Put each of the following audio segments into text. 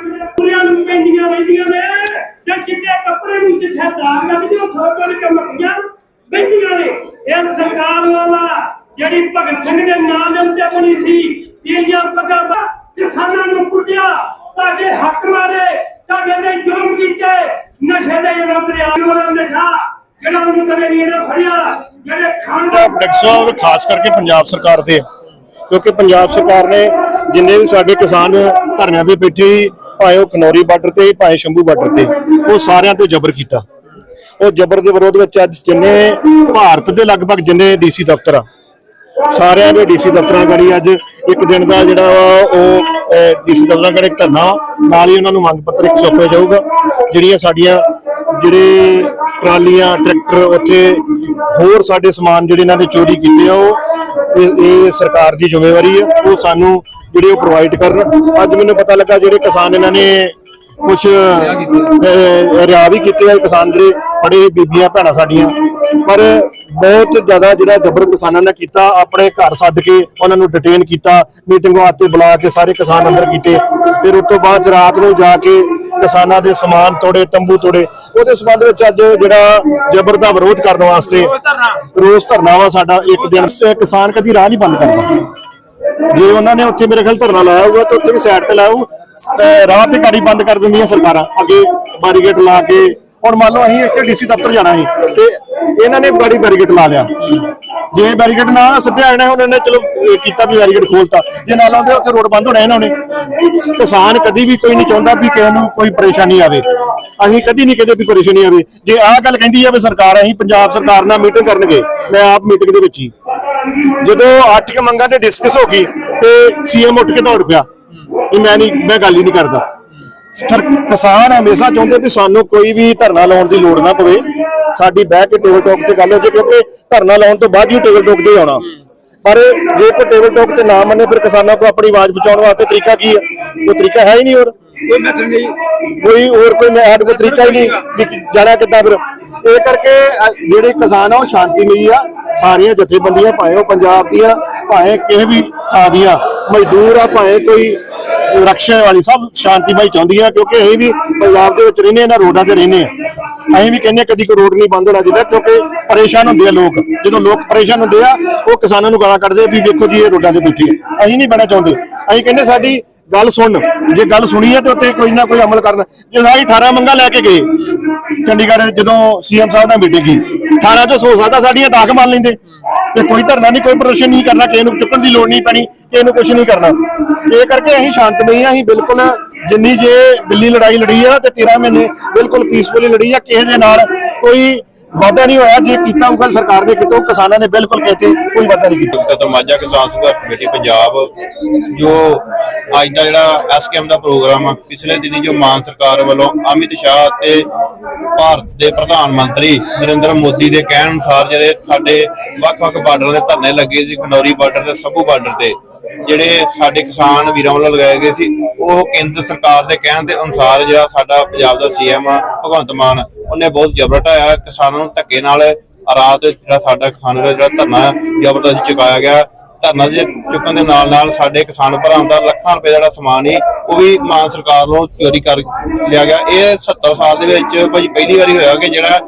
ਵੱਜਦੀਆਂ ਨੇ ਤੇ ਚਿੱਟੇ ਕੱਪੜੇ ਨੂੰ ਜਿੱਥੇ ਦਾਗ ਲੱਗਦੇ ਉਹ ਥੋੜ ਕੇ ਮੱਖੀਆਂ ਬੈਠੀਆਂ ਨੇ। ਇਹ ਸਰਕਾਰ ਵਾਲਾ ਜਿਹੜੀ ਭਗਤ ਸਿੰਘ ਦੇ ਨਾਂ ਦੇ ਉੱਤੇ ਬਣੀ ਸੀ ਪੀਲੀਆਂ ਪੱਗਾਂ ਦਾ ਕਿਸਾਨਾਂ ਨੂੰ ਕੁੱਟਿਆ, ਤੁਹਾਡੇ ਹੱਕ ਮਾਰੇ, ਤੁਹਾਡੇ ਤੇ ਜ਼ੁਲਮ ਕੀਤੇ, ਨਸ਼ੇ ਦੇ ਇਹਨਾਂ ਦਰਿਆ ਨਸ਼ਾ, ਜਿਹੜਾ ਉਹਨੂੰ ਕਦੇ ਨਹੀਂ ਇਹਨੇ ਫੜਿਆ, ਜਿਹੜੇ ਖਾਂਦਾ ਟੈਕਸ ਔਰ ਖਾਸ ਕਰਕੇ ਪੰਜਾਬ ਸਰਕਾਰ ਦੇ ਕਿਉਂਕਿ ਪੰਜਾਬ ਸਰਕਾਰ ਨੇ ਜਿੰਨੇ ਵੀ ਸਾਡੇ ਕਿਸਾਨ ਧਰਨਿਆਂ ਤੇ ਬੈਠੇ ਸੀ, ਭਾਵੇਂ ਉਹ ਖਨੌਰੀ ਬਾਰਡਰ ਤੇ, ਭਾਵੇਂ ਸ਼ੰਭੂ ਬਾਰਡਰ ਤੇ, ਉਹ ਸਾਰਿਆਂ ਤੇ ਜ਼ਬਰ ਕੀਤਾ। ਉਹ ਜ਼ਬਰ ਦੇ ਵਿਰੋਧ ਵਿੱਚ ਅੱਜ ਜਿੰਨੇ ਭਾਰਤ ਦੇ ਲਗਭਗ ਜਿੰਨੇ ਡੀਸੀ ਦਫ਼ਤਰ ਆ, ਸਾਰਿਆਂ ਦੇ ਡੀਸੀ ਦਫ਼ਤਰਾਂ ਕਰੀ ਅੱਜ ਇੱਕ ਦਿਨ ਦਾ ਜਿਹੜਾ ਵਾ ਉਹ ਡੀਸੀ ਦਫ਼ਤਰਾਂ ਕਰੀ ਧਰਨਾ ਨਾਲ ਹੀ ਉਹਨਾਂ ਨੂੰ ਮੰਗ ਪੱਤਰ ਇੱਕ ਸੌਂਪਿਆ ਜਾਊਗਾ, ਜਿਹੜੀਆਂ ਸਾਡੀਆਂ ਜਿਹੜੇ ਟਰਾਲੀਆਂ, ਟਰੈਕਟਰ, ਉੱਥੇ ਹੋਰ ਸਾਡੇ ਸਮਾਨ ਜਿਹੜੇ ਇਹਨਾਂ ਨੇ ਚੋਰੀ ਕੀਤੇ ਆ, ਉਹ ਇਹ ਸਰਕਾਰ ਦੀ ਜ਼ਿੰਮੇਵਾਰੀ ਹੈ ਉਹ ਸਾਨੂੰ ਜਿਹੜੇ ਉਹ ਪ੍ਰੋਵਾਈਡ ਕਰਨ। ਅੱਜ ਮੈਨੂੰ ਪਤਾ ਲੱਗਾ ਜਿਹੜੇ ਕਿਸਾਨ ਇਹਨਾਂ ਨੇ ਕੁਝ ਰਿਆ ਵੀ ਕੀਤੇ ਆ, ਕਿਸਾਨ ਜਿਹੜੇ ਬੜੇ ਬੀਬੀਆਂ ਭੈਣਾਂ ਸਾਡੀਆਂ। ਪਰ ਬਹੁਤ ਜ਼ਿਆਦਾ ਜਿਹੜਾ ਜ਼ਬਰ ਕਿਸਾਨਾਂ ਨੇ ਕੀਤਾ, ਆਪਣੇ ਘਰ ਸੱਦ ਕੇ ਉਹਨਾਂ ਨੂੰ ਡਿਟੇਨ ਕੀਤਾ ਮੀਟਿੰਗ ਵਾਸਤੇ ਬੁਲਾ ਕੇ ਸਾਰੇ ਕਿਸਾਨ ਅੰਦਰ ਕੀਤੇ। ਫਿਰ ਉਸ ਤੋਂ ਬਾਅਦ ਰਾਤ ਨੂੰ ਜਾ ਕੇ ਕਿਸਾਨਾਂ ਦੇ ਸਮਾਨ ਤੋੜੇ, ਤੰਬੂ ਤੋੜੇ। ਉਹਦੇ ਸੰਬੰਧ ਵਿੱਚ ਅੱਜ ਜਿਹੜਾ ਜ਼ਬਰ ਦਾ ਵਿਰੋਧ ਕਰਨ ਵਾਸਤੇ ਰੋਸ ਧਰਨਾ ਵਾ ਸਾਡਾ ਇੱਕ ਦਿਨ। ਕਿਸਾਨ ਕਦੀ ਰਾਹ ਨਹੀਂ ਬੰਦ ਕਰਦਾ। ਜੇ ਉਹਨਾਂ ਨੇ ਉੱਥੇ ਮੇਰੇ ਖਿਆਲ ਧਰਨਾ ਲਾਇਆ ਹੋਊਗਾ ਤਾਂ ਉੱਥੇ ਵੀ ਸਾਈਡ ਤੇ ਲਾਇਆ ਹੋਊ। ਰਾਹ ਤੇ ਗਾੜੀ ਬੰਦ ਕਰ ਦਿੰਦੀਆਂ ਸਰਕਾਰਾਂ। ਅੱਗੇ ਬੈਰੀਗੇਡ ਲਾ ਕੇ। ਹੁਣ ਮੰਨ ਲਓ ਅਸੀਂ ਇੱਥੇ ਡੀਸੀ ਦਫ਼ਤਰ ਜਾਣਾ ਸੀ ਤੇ ਇਹਨਾਂ ਨੇ ਬੜੀ ਬੈਰੀਗੇਡ ਲਾ ਲਿਆ। ਜੇ ਬੈਰੀਗੇਡ ਨਾ ਸਿੱਧੇ ਆਣਾ ਉਹਨਾਂ ਨੇ ਚਲੋ, ਇਹ ਕੀਤਾ ਵੀ ਬੈਰੀਗੇਡ ਖੋਲਤਾ। ਜੇ ਨਾ ਲਾਉਂਦੇ, ਉੱਥੇ ਰੋਡ ਬੰਦ ਹੋਣਾ ਇਹਨਾਂ ਨੇ। ਕਿਸਾਨ ਕਦੀ ਵੀ ਕੋਈ ਨਹੀਂ ਚਾਹੁੰਦਾ ਵੀ ਕਿਸੇ ਨੂੰ ਕੋਈ ਪਰੇਸ਼ਾਨੀ ਆਵੇ। ਅਸੀਂ ਕਦੀ ਨਹੀਂ ਕਹਿੰਦੇ ਵੀ ਪਰੇਸ਼ਾਨੀ ਆਵੇ। ਜੇ ਆਹ ਗੱਲ ਕਹਿੰਦੀ ਆ ਵੀ ਸਰਕਾਰ, ਅਸੀਂ ਪੰਜਾਬ ਸਰਕਾਰ ਨਾਲ ਮੀਟਿੰਗ ਕਰਨਗੇ। ਮੈਂ ਆਪ ਮੀਟਿੰਗ ਦੇ ਵਿੱਚ ਹੀ। ਜਦੋਂ ਆਰਥਿਕ ਮੰਗਾਂ ਤੇ ਡਿਸਕਸ ਹੋ ਗਈ ਤੇ ਸੀਐਮ ਉੱਠ ਕੇ ਦੌੜ ਪਿਆ। ਵੀ ਮੈਂ ਨਹੀਂ ਮੈਂ ਗੱਲ ਹੀ ਨਹੀਂ ਕਰਦਾ। ਸਰ ਕਿਸਾਨ ਹਮੇਸ਼ਾ ਚਾਹੁੰਦੇ ਵੀ ਸਾਨੂੰ ਕੋਈ ਵੀ ਧਰਨਾ ਲਾਉਣ ਦੀ ਲੋੜ ਨਾ ਪਵੇ। ਸਾਡੀ ਬਹਿ ਕੇ ਟੇਬਲ ਟਾਕ ਤੇ ਗੱਲ ਹੋ ਜੇ ਕਿਉਂਕਿ ਧਰਨਾ ਲਾਉਣ ਤੋਂ ਬਾਅਦ ਹੀ ਟੇਬਲ ਟਾਕ ਤੇ ਆਉਣਾ। ਪਰ ਜੇ ਕੋਈ ਟੇਬਲ ਟਾਕ ਤੇ ਨਾ ਮੰਨੇ ਫਿਰ ਕਿਸਾਨਾਂ ਕੋ ਆਪਣੀ ਆਵਾਜ਼ ਪਹੁੰਚਾਉਣ ਵਾਸਤੇ ਤਰੀਕਾ ਕੀ ਹੈ? ਕੋਈ ਤਰੀਕਾ ਹੈ ਹੀ ਨਹੀਂ ਹੋਰ। ਕੋਈ ਮੈਸੇਜ ਨਹੀਂ। ਕੋਈ ਹੋਰ ਕੋਈ ਮੈਂ ਸਾਡੇ ਕੋਲ ਤਰੀਕਾ ਹੀ ਨਹੀਂ ਜਾਣਾ ਕਿੱਦਾਂ ਫਿਰ। ਇਹ ਕਰਕੇ ਜਿਹੜੇ ਕਿਸਾਨ ਆ ਉਹ ਸ਼ਾਂਤੀਮਈ ਆ। ਸਾਰੀਆਂ ਜਥੇਬੰਦੀਆਂ ਭਾਵੇਂ ਉਹ ਪੰਜਾਬ ਦੀਆਂ, ਭਾਵੇਂ ਕਿਸੇ ਵੀ ਥਾਂ ਦੀਆਂ, ਮਜ਼ਦੂਰ ਆ, ਭਾਵੇਂ ਕੋਈ ਰਕਸ਼ੇ ਵਾਲੀ, ਸਭ ਸ਼ਾਂਤੀਮਈ ਚਾਹੁੰਦੀਆਂ, ਕਿਉਂਕਿ ਅਸੀਂ ਵੀ ਪੰਜਾਬ ਦੇ ਵਿੱਚ ਰਹਿੰਦੇ ਆ ਨਾ ਰੋਡਾਂ ਤੇ ਰਹਿੰਦੇ ਆ ਅਸੀਂ ਵੀ ਕਹਿੰਦੇ ਹਾਂ ਕਦੀ ਕੋਈ ਰੋਡ ਨਹੀਂ ਬੰਦ ਹੋਣਾ ਚਾਹੀਦਾ, ਕਿਉਂਕਿ ਪਰੇਸ਼ਾਨ ਹੁੰਦੇ ਆ ਲੋਕ। ਜਦੋਂ ਲੋਕ ਪਰੇਸ਼ਾਨ ਹੁੰਦੇ ਆ, ਉਹ ਕਿਸਾਨਾਂ ਨੂੰ ਗਾਲਾਂ ਕੱਢਦੇ ਵੀ ਵੇਖੋ ਜੀ, ਇਹ ਰੋਡਾਂ ਤੇ ਬੈਠੇ ਅਸੀਂ ਨਹੀਂ ਬਣਾ ਚਾਹੁੰਦੇ। ਅਸੀਂ ਕਹਿੰਦੇ ਸਾਡੀ ਗੱਲ ਸੁਣ। ਜੇ ਗੱਲ ਸੁਣੀ ਹੈ ਤੇ ਉੱਤੇ ਕੋਈ ਨਾ ਕੋਈ ਅਮਲ ਕਰਨ। ਜੇ ਸਾਈ 18 ਮੰਗਾ ਲੈ ਕੇ ਗਏ, ਚੰਡੀਗੜ੍ਹ ਜਦੋਂ ਸੀਐਮ ਸਾਹਿਬ ਨਾਲ ਮੀਟਿੰਗ ਕੀਤੀ 18 ਚੋਂ ਸੌ ਸਕਦਾ ਸਾਡੀਆਂ ਦਾਗ ਮੰਨ ਲੈਂਦੇ। ਤੇ ਕੋਈ ਧਰਨਾ ਨਹੀਂ, ਕੋਈ ਪ੍ਰਦਰਸ਼ਨ ਨਹੀਂ ਕਰਨਾ, ਕਿਸੇ ਨੂੰ ਚੁੱਕਣ ਦੀ ਲੋੜ ਨਹੀਂ ਪੈਣੀ, ਕਿਸੇ ਨੂੰ ਕੁਝ ਨਹੀਂ ਕਰਨਾ। ਇਹ ਕਰਕੇ ਅਸੀਂ ਸ਼ਾਂਤਮਈ ਆ ਅਸੀਂ ਬਿਲਕੁਲ ਜਿੰਨੀ ਜੇ ਦਿੱਲੀ ਲੜਾਈ ਲੜੀ ਆ ਤੇ 13 ਮਹੀਨੇ ਬਿਲਕੁਲ ਪੀਸਫੁਲੀ ਲੜੀ ਆ, ਕਿਸੇ ਦੇ ਨਾਲ ਕੋਈ ਵਾਅਦਾ ਨਹੀਂ ਹੋਇਆ ਜੇ ਕੀਤਾ ਹੋਊਗਾ ਸਰਕਾਰ ਨੇ ਕਿਤੋਂ ਕਿਸਾਨਾਂ ਨੇ ਬਿਲਕੁਲ ਕਹਤੇ ਕੋਈ ਵਾਅਦਾ ਨਹੀਂ ਕੀਤਾ। ਕਤਰ ਮਾਝਾ ਕਿਸਾਨ ਸੰਘਰਸ਼ ਕਮੇਟੀ ਪੰਜਾਬ, ਜੋ ਅੱਜ ਦਾ ਜਿਹੜਾ ਐਸਕੇਐਮ ਦਾ ਪ੍ਰੋਗਰਾਮ ਆ, ਪਿਛਲੇ ਦਿਨੀ ਜੋ ਮਾਨ ਸਰਕਾਰ ਵੱਲੋਂ ਅਮਿਤ ਸ਼ਾਹ ਤੇ ਭਾਰਤ ਦੇ ਪ੍ਰਧਾਨ ਮੰਤਰੀ ਨਰਿੰਦਰ ਮੋਦੀ ਦੇ ਕਹਿਣ ਅਨੁਸਾਰ ਜਿਹੜੇ ਸਾਡੇ ਵੱਖ-ਵੱਖ ਬਾਰਡਰਾਂ ਦੇ ਧਰਨੇ ਲੱਗੇ ਸੀ ਖਨੌਰੀ ਬਾਰਡਰ ਤੇ, ਸੰਭੂ ਬਾਰਡਰ ਤੇ ਜਿਹੜੇ ਸਾਡੇ ਕਿਸਾਨ ਵੀਰਾਂ ਵੱਲੋਂ ਲਗਾਏ ਗਏ ਸੀ, ਉਹ ਕੇਂਦਰ ਸਰਕਾਰ ਦੇ ਕਹਿਣ ਦੇ ਅਨੁਸਾਰ ਜਿਹੜਾ ਸਾਡਾ ਪੰਜਾਬ ਦਾ ਸੀਐਮ ਆ, ਭਗਵੰਤ ਮਾਨ, ਉਹਨੇ ਬਹੁਤ ਜ਼ਬਰ ਢਾਇਆ ਕਿਸਾਨਾਂ ਨੂੰ ਧੱਕੇ ਨਾਲ ਰਾਤ ਜਿਹੜਾ ਸਾਡਾ ਕਿਸਾਨਾਂ ਦਾ ਜਿਹੜਾ ਧਰਨਾ ਜ਼ਬਰਦਸਤ ਚੁਕਾਇਆ ਗਿਆ। ਧਰਨਾ ਦੇ ਚੁੱਕਣ ਦੇ ਨਾਲ ਨਾਲ ਸਾਡੇ ਕਿਸਾਨ ਭਰਾਵਾਂ ਦਾ ਲੱਖਾਂ ਰੁਪਏ ਦਾ ਜਿਹੜਾ ਸਮਾਨ ਸੀ, ਉਹ ਵੀ ਮਾਨ ਸਰਕਾਰ ਨੂੰ ਚੋਰੀ ਕਰ ਲਿਆ ਗਿਆ। ਇਹ 70 ਸਾਲ ਦੇ ਵਿੱਚ ਭਾਜੀ ਪਹਿਲੀ ਵਾਰੀ ਹੋਇਆ ਕਿ ਜਿਹੜਾ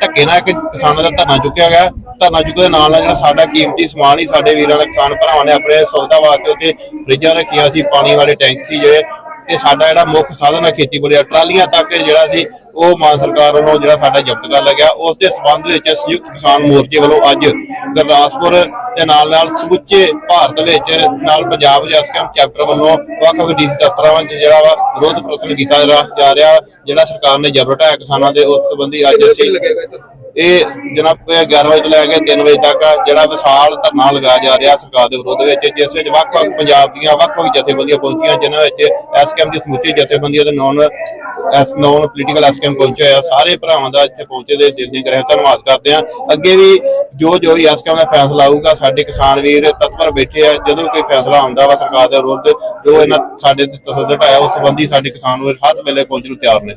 ਧੱਕੇ ਨਾਲ ਇੱਕ ਕਿਸਾਨਾਂ ਦਾ ਧਰਨਾ ਚੁੱਕਿਆ ਗਿਆ। ਧਰਨਾ ਚੁੱਕਣ ਦੇ ਨਾਲ ਨਾਲ ਜਿਹੜਾ ਸਾਡਾ ਕੀਮਤੀ ਸਮਾਨ ਹੀ ਸਾਡੇ ਵੀਰਾਂ ਦਾ ਕਿਸਾਨ ਭਰਾਵਾਂ ਨੇ ਆਪਣੇ ਸੌਦਾ ਵਾਸਤੇ ਉੱਤੇ ਫਰਿੱਜਾਂ ਰੱਖੀਆਂ ਸੀ, ਪਾਣੀ ਵਾਲੇ ਟੈਂਕ ਸੀ ਜਿਹੜੇ ਤੇ ਸਾਡਾ ਜਿਹੜਾ ਮੁੱਖ ਸਾਧਨ ਹੈ ਖੇਤੀਬਾੜੀ ਟਰਾਲੀਆਂ ਤੱਕ ਜਿਹੜਾ ਸੀ ਉਹ ਮਾਨ ਸਰਕਾਰ ਵੱਲੋਂ ਜਿਹੜਾ ਸਾਡਾ ਜ਼ਬਤ ਕਰ ਲਿਆ ਗਿਆ। ਉਸ ਦੇ ਸਬੰਧ ਵਿੱਚ ਸੰਯੁਕਤ ਕਿਸਾਨ ਮੋਰਚੇ ਵੱਲੋਂ ਅੱਜ ਗੁਰਦਾਸਪੁਰ ਦੇ ਨਾਲ ਨਾਲ ਸਮੁੱਚੇ ਭਾਰਤ ਵਿੱਚ ਨਾਲ ਪੰਜਾਬ ਜਸਕਮ ਚੈਪਟਰ ਵੱਲੋਂ ਵੱਖ ਵੱਖ ਡੀਸੀ ਦਫ਼ਤਰਾਂ ਵਿੱਚ ਜਿਹੜਾ ਵਾ ਵਿਰੋਧ ਪ੍ਰਦਰਸ਼ਨ ਕੀਤਾ ਜਾ ਰਿਹਾ- ਜਿਹੜਾ ਸਰਕਾਰ ਨੇ ਜ਼ਬਰ ਢਾਇਆ ਕਿਸਾਨਾਂ ਦੇ ਉਸ ਸੰਬੰਧੀ ਅੱਜ ਅਸੀਂ ਇਹ ਜਨਾਬ ਇਹ 11 ਵਜੇ ਤੋਂ ਲੈ ਕੇ 3 ਵਜੇ ਤੱਕ ਜਿਹੜਾ ਵਿਸ਼ਾਲ ਧਰਨਾ ਲਗਾਇਆ ਜਾ ਰਿਹਾ ਸਰਕਾਰ ਦੇ ਵਿਰੋਧ ਵਿੱਚ, ਜਿਸ ਵਿੱਚ ਵੱਖ-ਵੱਖ ਪੰਜਾਬ ਦੀਆਂ ਵੱਖ-ਵੱਖ ਜਥੇਬੰਦੀਆਂ ਪਹੁੰਚੀਆਂ, ਜਿਨ੍ਹਾਂ ਵਿੱਚ ਐਸਕੇਐਮ ਦੀ ਸਮੁੱਚੀ ਜਥੇਬੰਦੀਆਂ ਦੇ non S non political SKM ਪਹੁੰਚੇ ਆ। ਸਾਰੇ ਭਰਾਵਾਂ ਦਾ ਇੱਥੇ ਪਹੁੰਚੇ ਦੇ ਦਿਲ ਦੀ ਕਰੇ ਧੰਨਵਾਦ ਕਰਦੇ ਆ ਅੱਗੇ ਵੀ ਜੋ ਜੋ ਵੀ ਐਸਕੇਐਮ ਦਾ ਫੈਸਲਾ ਆਊਗਾ, ਸਾਡੇ ਕਿਸਾਨ ਵੀਰ ਤਤਪਰ ਬੈਠੇ ਆ। ਜਦੋਂ ਕੋਈ ਫੈਸਲਾ ਆਉਂਦਾ ਵਾ ਸਰਕਾਰ ਦੇ ਵਿਰੁੱਧ, ਜੋ ਇਹਨਾਂ ਸਾਡੇ ਤੇ ਤਸੱਦਦ ਆਇਆ, ਉਸ ਸੰਬੰਧੀ ਸਾਡੇ ਕਿਸਾਨ ਵੀਰ ਹਰ ਵੇਲੇ ਪਹੁੰਚਣ ਨੂੰ ਤਿਆਰ ਨੇ।